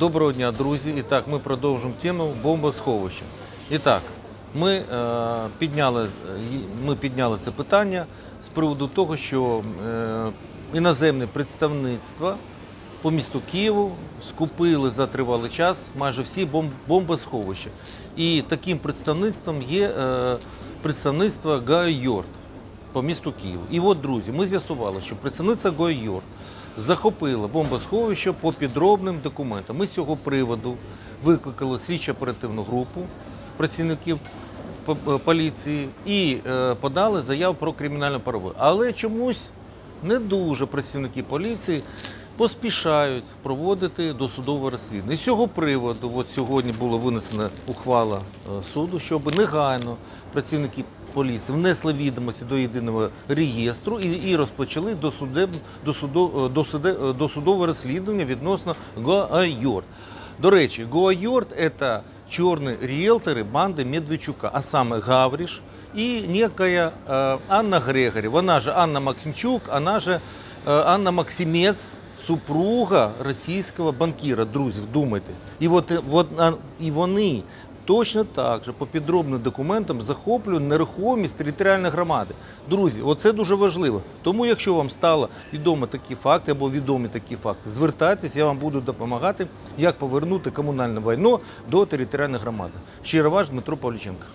Доброго дня, друзі. І так, ми продовжуємо тему бомбосховища. І так, ми, е, підняли, е, ми підняли це питання з приводу того, що е, іноземне представництво по місту Києву скупили за тривалий час майже всі бом- бомбосховища. І таким представництвом є е, представництво Гаю Йорд по місту Києву. І от, друзі, ми з'ясували, що представниця Гою Йорд захопила бомбосховище по підробним документам. Ми з цього приводу викликали слідчо оперативну групу працівників е, поліції і е, подали заяву про кримінальну перевозку. Але чомусь не дуже працівники поліції поспішають проводити досудове розслідування. З цього приводу, от сьогодні була винесена ухвала е, суду, щоб негайно працівники поліції внесли відомості до єдиного реєстру і, і розпочали досудове розслідування відносно ГАЮР. До речі, Гоайорд – це чорні ріелтори банди Медведчука, а саме Гавріш і некая е, Анна Грегорі. Вона же Анна Максимчук, вона же Анна Максимець, супруга російського банкіра. Друзі, вдумайтесь. І, от, от, і вони точно так же по підробним документам захоплю нерухомість територіальної громади. Друзі, оце дуже важливо. Тому, якщо вам стало відомо такі факти або відомі такі факти, звертайтесь, я вам буду допомагати, як повернути комунальне майно до територіальної громади. Щиро ваш Дмитро Павліченко.